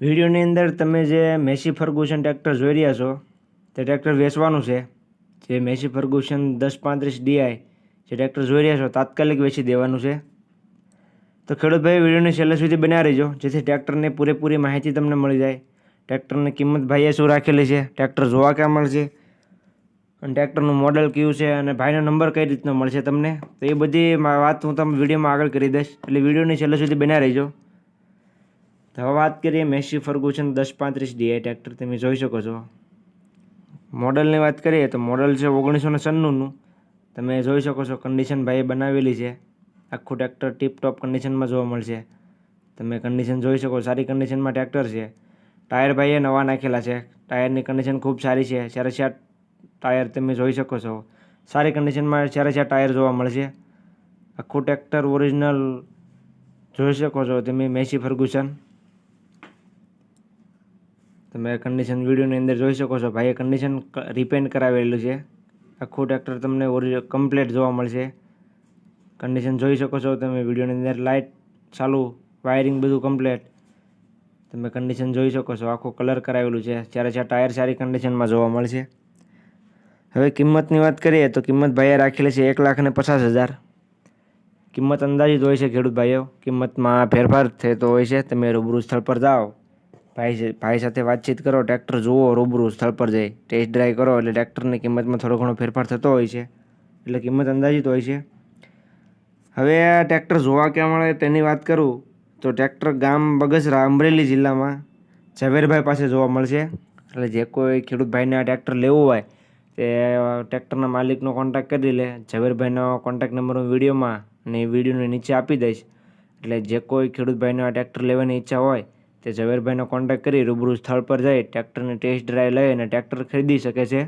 વિડીયોની અંદર તમે જે મેસી ફર્ગુસન ટ્રેક્ટર જોઈ રહ્યા છો, તે ટ્રેક્ટર વેચવાનું છે. જે મેસી ફર્ગુસન દસ પાંત્રીસ ડીઆઈ જે ટ્રેક્ટર જોઈ રહ્યા છો, તાત્કાલિક વેચી દેવાનું છે. તો ખેડૂતભાઈ, વિડીયોની છેલ્લે સુધી બનાવી રહેજો, જેથી ટ્રેક્ટરની પૂરેપૂરી માહિતી તમને મળી જાય. ટ્રેક્ટરની કિંમત ભાઈએ શું રાખેલી છે, ટ્રેક્ટર જોવા ક્યાં મળશે, અને ટ્રેક્ટરનું મોડલ કયું છે, અને ભાઈનો નંબર કઈ રીતનો મળશે તમને, તો એ બધી વાત હું તમને વિડીયોમાં આગળ કરી દઈશ. એટલે વિડીયોની છેલ્લે સુધી બનાવી રહેજો. તો હવે વાત કરીએ મેસી ફર્ગુસન દસ પાંત્રીસ ડીઆઈ ટ્રેક્ટર તમે જોઈ શકો છો. મોડલની વાત કરીએ તો મોડલ છે ઓગણીસો ને સન્નુંનું. તમે જોઈ શકો છો કન્ડિશન ભાઈએ બનાવેલી છે. આખું ટ્રેક્ટર ટીપ ટોપ કન્ડિશનમાં જોવા મળશે. તમે કન્ડિશન જોઈ શકો, સારી કન્ડિશનમાં ટ્રેક્ટર છે. ટાયર ભાઈએ નવા નાખેલા છે. ટાયરની કન્ડિશન ખૂબ સારી છે. ચારે ચાર ટાયર તમે જોઈ શકો છો. સારી કન્ડિશનમાં ચારે ચાર ટાયર જોવા મળશે. આખું ટ્રેક્ટર ઓરિજિનલ જોઈ શકો છો તમે, મેસી ફર્ગુસન. તમે કન્ડિશન વિડીયોની અંદર જોઈ શકો છો. ભાઈએ કન્ડિશન રિપેન્ટ કરાવેલું છે. આખું ટ્રેક્ટર તમને ઓરિજિનલ કમ્પ્લેટ જોવા મળશે. કન્ડિશન જોઈ શકો છો તમે વિડીયોની અંદર. લાઇટ ચાલુ વાયરિંગ બધું કમ્પ્લેટ તમે કન્ડિશન જોઈ શકો છો. આખું કલર કરાવેલું છે. જ્યારે ચાર ટાયર સારી કન્ડિશનમાં જોવા મળશે. હવે કિંમતની વાત કરીએ તો કિંમત ભાઈએ રાખેલી છે એક લાખ અને પચાસ હજાર. કિંમત અંદાજિત હોય છે ખેડૂત ભાઈઓ. કિંમતમાં ફેરફાર થતો હોય છે. તમે રૂબરૂ સ્થળ પર જાઓ. ભાઈ ભાઈ સાથે વાતચીત કરો, ટ્રેક્ટર જુઓ, રૂબરૂ સ્થળ પર જઈ. ટેસ્ટ ડ્રાઈવ કરો એટલે ટ્રેક્ટરની કિંમતમાં થોડો ઘણો ફેરફાર થતો હોય છે. એટલે કિંમત અંદાજિત હોય છે. હવે આ ટ્રેક્ટર જોવા ક્યાં મળે તેની વાત કરું તો ટ્રેક્ટર ગામ બગસરા, અમરેલી જિલ્લામાં ઝવેરભાઈ પાસે જોવા મળશે. એટલે જે કોઈ ખેડૂત ભાઈને આ ટ્રેક્ટર લેવું હોય તે ટ્રેક્ટરના માલિકનો કોન્ટેક્ટ કરી લે. ઝવેરભાઈનો કોન્ટેક્ટ નંબર હું વિડીયોમાં અને એ વિડીયોની નીચે આપી દઈશ. એટલે જે કોઈ ખેડૂત ભાઈને આ ટ્રેક્ટર લેવાની ઈચ્છા હોય તે ઝવેરભાઈનો કોન્ટેક્ટ કરી રૂબરૂ સ્થળ પર જઈ ટ્રેક્ટરની ટેસ્ટ ડ્રાઈવ લઈ અને ટ્રેક્ટર ખરીદી શકે છે.